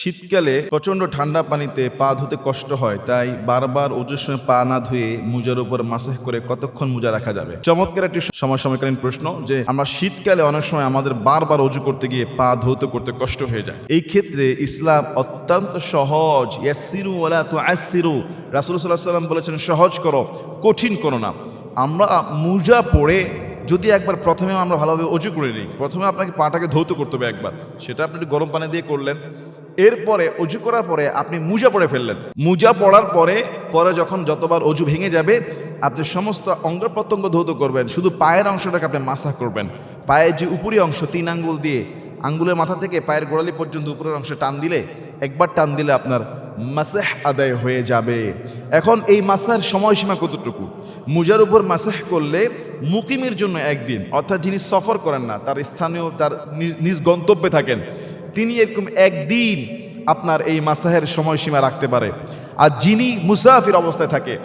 শীতকালে প্রচণ্ড ঠান্ডা পানিতে পা ধুতে কষ্ট হয়, তাই বারবার ওজুর সময় পা না ধুয়ে মুজার উপর মাসাহ করে কতক্ষণ মোজা রাখা যাবে? চমৎকার একটি সমসাময়িকালীন প্রশ্ন যে, আমরা শীতকালে অনেক সময় আমাদের বারবার অজু করতে গিয়ে পা ধৌত করতে কষ্ট হয়ে যায়। এই ক্ষেত্রে ইসলাম অত্যন্ত সহজ ইয়াসিরু ওয়ালা তু আসিরু রাসুল সাল্লাম বলেছেন, সহজ করো, কঠিন করো না। আমরা মুজা পড়ে যদি একবার প্রথমে আমরা ভালোভাবে অজু করে নিই, প্রথমে আপনাকে পাটাকে ধৌত করতে হবে একবার। সেটা আপনি গরম পানি দিয়ে করলেন এরপরে অজু করার পরে আপনি মুজা পড়ে ফেললেন। মুজা পড়ার পরে পরে যখন যতবার অজু ভেঙে যাবে, আপনি সমস্ত অঙ্গ প্রত্যঙ্গ ধৌত করবেন। শুধু পায়ের অংশটাকে আপনি মাসা করবেন। পায়ের যে উপরি অংশ, তিন আঙ্গুল দিয়ে, আঙ্গুলের মাথা থেকে পায়ের গোড়ালি পর্যন্ত উপরের অংশে টান দিলে, একবার টান দিলে আপনার মাসেহ আদায় হয়ে যাবে। এখন এই মাসার সময়সীমা কতটুকু? মুজার উপর মাসেহ করলে মুকিমের জন্য একদিন, অর্থাৎ যিনি সফর করেন না, তার স্থানীয়, তার নিজ গন্তব্যে থাকেন। তিনি এরকম একদিন আপনার এই মাসাহের সময়সীমা রাখতে পারে। আর যিনি মুসাফির অবস্থায় থাকে,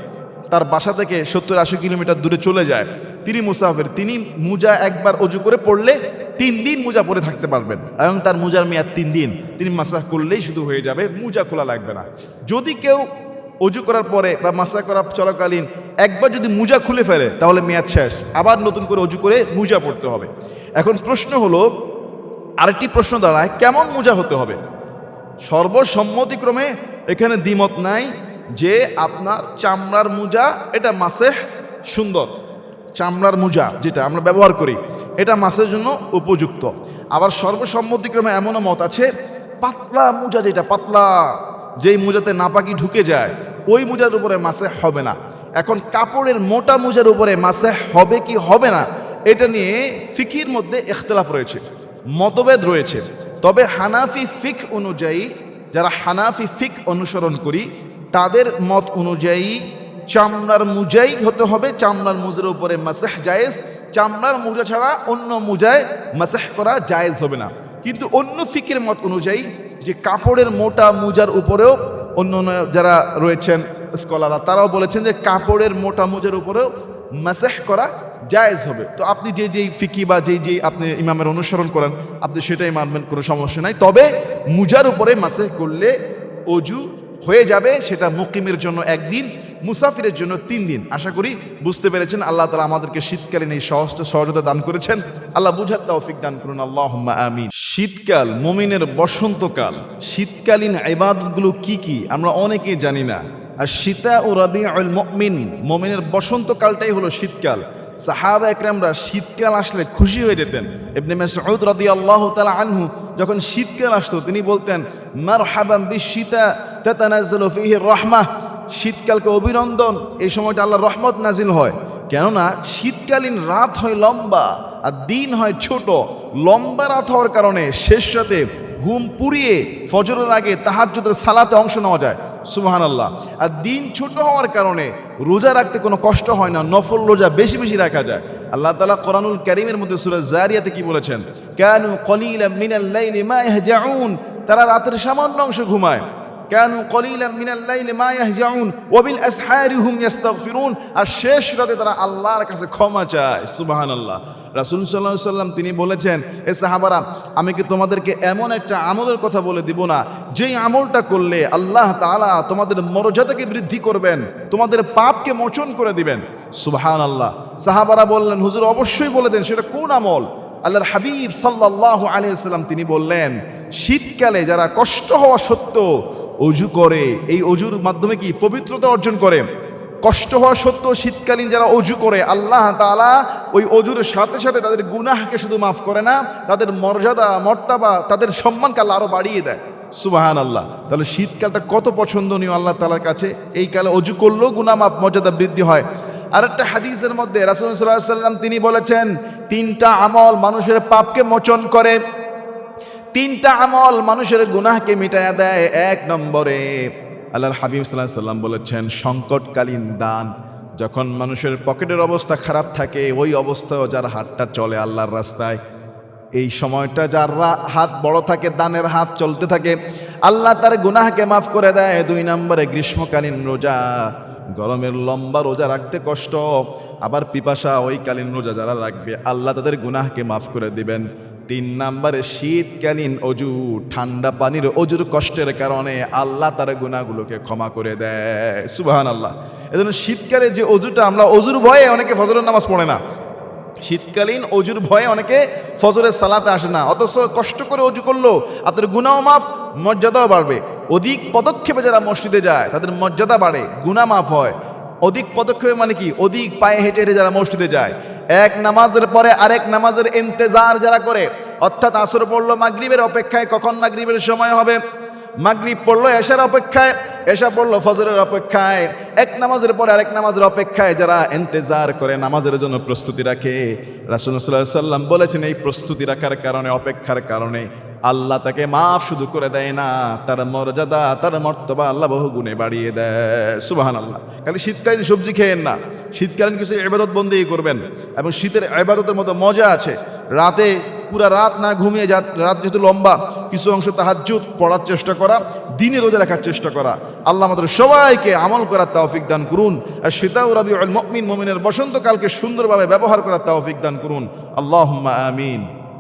তার বাসা থেকে সত্তর আশি কিলোমিটার দূরে চলে যায়, তিনি মুসাফির। তিনি মুজা একবার অজু করে পড়লে তিন দিন মুজা পরে থাকতে পারবেন। এবং তার মুজার মেয়াদ তিন দিন। তিনি মাসাহ করলেই শুধু হয়ে যাবে, মুজা খোলা লাগবে না। যদি কেউ অজু করার পরে বা মাসা করা চলাকালীন একবার যদি মুজা খুলে ফেলে, তাহলে মেয়াদ শেষ। আবার নতুন করে অজু করে মুজা পড়তে হবে। এখন প্রশ্ন হলো আরেকটি প্রশ্ন দাঁড়ায়, কেমন মোজা হতে হবে? সর্বসম্মতিক্রমে এখানে দ্বিমত নাই যে আপনার চামড়ার মোজা, এটা মাসে সুন্দর। চামড়ার মোজা যেটা আমরা ব্যবহার করি, এটা মাসের জন্য উপযুক্ত। আবার সর্বসম্মতিক্রমে এমনও মত আছে, পাতলা মোজা যেটা, পাতলা, যেই মোজাতে নাপাকি ঢুকে যায়, ওই মোজার উপরে মাসে হবে না। এখন কাপড়ের মোটা মোজার উপরে মাসে হবে কি হবে না, এটা নিয়ে ফিকির মধ্যে এখতলাফ রয়েছে। মতভেদ রয়েছে। তবে হানাফি ফিক অনুযায়ী, যারা হানাফি ফিক অনুসরণ করি, তাদের মত অনুযায়ী চামড়ার মুজাই হতে হবে। চামড়ার মুজের উপরে মাসেহ জায়েজ, চামড়ার মুজা ছাড়া অন্য মুজায় মাসেহ করা জায়েজ হবে না। কিন্তু অন্য ফিকের মত অনুযায়ী, যে কাপড়ের মোটা মুজার উপরেও অন্য যারা রয়েছেন স্কলাররা, তারাও বলেছেন যে কাপড়ের মোটা মুজার উপরেও মাসেহ করা জায়েজ হবে। তো আপনি যে যেই ফিকি বা যেই যেই আপনি ইমামের অনুসরণ করেন, আপনি সেটাই মানবেন, কোনো সমস্যা নাই। তবে মুজার উপরে মাসে করলে অজু হয়ে যাবে, সেটা মুকিমের জন্য একদিন, মুসাফিরের জন্য তিন দিন। আশা করি বুঝতে পেরেছেন, আল্লাহ তালা আমাদেরকে শীতকালীন এই সহজটা সহজতা দান করেছেন। আল্লাহ বুঝার তৌফিক দান করুন আল্লাহ আমিন। শীতকাল, মুমিনের বসন্তকাল, শীতকালীন ইবাদতগুলো কি কি, আমরা অনেকেই জানি না। আর শীতা ও রবি মমিন, মমিনের বসন্তকালটাই হলো শীতকাল। সাহাবা একরামরা শীতকাল আসলে খুশি হয়ে যেতেন। ইবনে মাসউদ রাদিয়াল্লাহু তালা আনহু যখন শীতকাল আসতো, তিনি বলতেন, মারহাবান বিশীতা তাতানাজ্জালু ফীহি রাহমাহ শীতকালকে অভিনন্দন, এই সময়টা আল্লাহ রহমত নাজিল হয়। কেননা, শীতকালীন রাত হয় লম্বা আর দিন হয় ছোট। লম্বা রাত হওয়ার কারণে শেষ রাতে ঘুম পুড়িয়ে ফজরের আগে তাহাজ্জুদের সালাতে অংশ নেওয়া যায়। সুবহান আল্লাহ আর দিন ছোট হওয়ার কারণে রোজা রাখতে কোনো কষ্ট হয় না, নফল রোজা বেশি বেশি রাখা যায়। আল্লাহ তালা কোরআনুল করিমের মধ্যে সুরা জারিয়াতে কি বলেছেন? কেন কলিল মিনাল লাইলি মা ইয়াহজাউন। তারা রাতের সামান্য অংশ ঘুমায়। কেন কলিলা মিনাল লাইলি মা ইয়াহজাউন হুম ইস্তাগফিরুন আর শেষ রাতে তারা আল্লাহর কাছে ক্ষমা চায়। সুবহানাল্লাহ। রাসূল আলাইহি সাল্লাম তিনি বলেছেন, এ সাহাবারা, আমি কি তোমাদেরকে এমন একটা আমলের কথা বলে দিব না? যেই আমলটা করলে আল্লাহ তাআলা তোমাদের মর্যাদাকে বৃদ্ধি করবেন, তোমাদের পাপকে মোচন করে দিবেন। সুবহানাল্লাহ। সাহাবারা বললেন, হুজুর, অবশ্যই বলে দেন, সেটা কোন আমল? আল্লাহর হাবিব সাল্লাল্লাহু আলাইহি সাল্লাম তিনি বললেন, শীতকালে যারা কষ্ট হওয়া সত্ত্বেও অজু করে। এই অজুর মাধ্যমে কি পবিত্রতা অর্জন করে? কষ্ট হওয়া সত্ত্বেও শীতকালীন যারা অজু করে, আল্লাহ তাআলা ওই অজুর সাথে সাথে তাদের গুনাহকে শুধু মাফ করে না, তাদের মর্যাদা, মর্তাবা, তাদের সম্মানকে আল্লাহ আরও বাড়িয়ে দেয়। সুবাহান আল্লাহ তাহলে শীতকালটা কত পছন্দনীয় আল্লাহ তালার কাছে? এই কালে অজু করলেও গুনাহ মাফ, মর্যাদা বৃদ্ধি হয়। আরেকটা হাদিসের মধ্যে রাসূল সাল্লাম তিনি বলেছেন, তিনটা আমল মানুষের পাপকে মোচন করে। তিনটা আমল মানুষের গুনাহকে মিটায়া দেয় এক নম্বরে। আল্লাহর হাবিব সাল্লাহ সাল্লাম বলেছেন, সংকটকালীন দান, যখন মানুষের পকেটের অবস্থা খারাপ থাকে, ওই অবস্থায়ও যার হাতটা চলে আল্লাহর রাস্তায়। এই সময়টা যার হাত বড় থাকে, দানের হাত চলতে থাকে, আল্লাহ তার গুনাহকে মাফ করে দেয়। দুই নম্বরে, গ্রীষ্মকালীন রোজা, গরমের লম্বা রোজা রাখতে কষ্ট, আবার পিপাসা ওই কালীন রোজা যারা রাখবে, আল্লাহ তাদের গুনাহকে মাফ করে দিবেন। তিন নাম্বারে শীতকালীন অজু, ঠান্ডা পানির অজুর কষ্টের কারণে আল্লাহ তার গুণাগুলোকে ক্ষমা করে দেয়। সুবাহান আল্লাহ এজন্য শীতকালে যে অজুটা আমরা, অজুর ভয়ে অনেকে ফজরের নামাজ পড়ে না। শীতকালীন অজুর ভয়ে অনেকে ফজরের সালাতে আসে না। অথচ কষ্ট করে অজু করল আপনার গুনাও মাফ, মর্যাদাও বাড়বে। অধিক পদক্ষেপে যারা মসজিদে যায়, তাদের মর্যাদা বাড়ে গুণা মাফ হয়। অধিক পদক্ষেপে মানে কি? অধিক পায়ে হেঁটে হেঁটে যারা মসজিদে যায় এক নামাজের পরে আরেক নামাজের ইন্তেজার যারা করে, অর্থাৎ আসর পড়ল মাগরীবের অপেক্ষায়, কখন মাগরীবের সময় হবে? মাগরীব পড়ল এশার অপেক্ষায়, এশা পড়ল ফজরের অপেক্ষায়। এক নামাজের পরে আরেক নামাজের অপেক্ষায় যারা ইন্তেজার করে, নামাজের জন্য প্রস্তুতি রাখে। রাসুল সাল্লাম বলেছেন, এই প্রস্তুতি রাখার কারণে, অপেক্ষার কারণে আল্লাহ তাকে মাফ শুধু করে দেয় না, তার মর্যাদা, তার মর্তবা আল্লাহ বহু গুণে বাড়িয়ে দেয়। সুবাহান আল্লাহ খালি শীতকালীন সবজি খেয়েন না, শীতকালীন কিছু এবাদত বন্দি করবেন এবং শীতের এবাদতের মতো মজা আছে। রাতে পুরা রাত না ঘুমিয়ে যা রাত যেহেতু লম্বা, কিছু অংশ তাহাজ্জুদ পড়ার চেষ্টা করা, দিনে রোজা রাখার চেষ্টা করা। আল্লাহ আমাদের সবাইকে আমল করার তাওফিক দান করুন। আর শীতাউ রবি মমিন মমিনের বসন্তকালকে সুন্দরভাবে ব্যবহার করার তাওফিক দান করুন। আল্লাহ আমিন।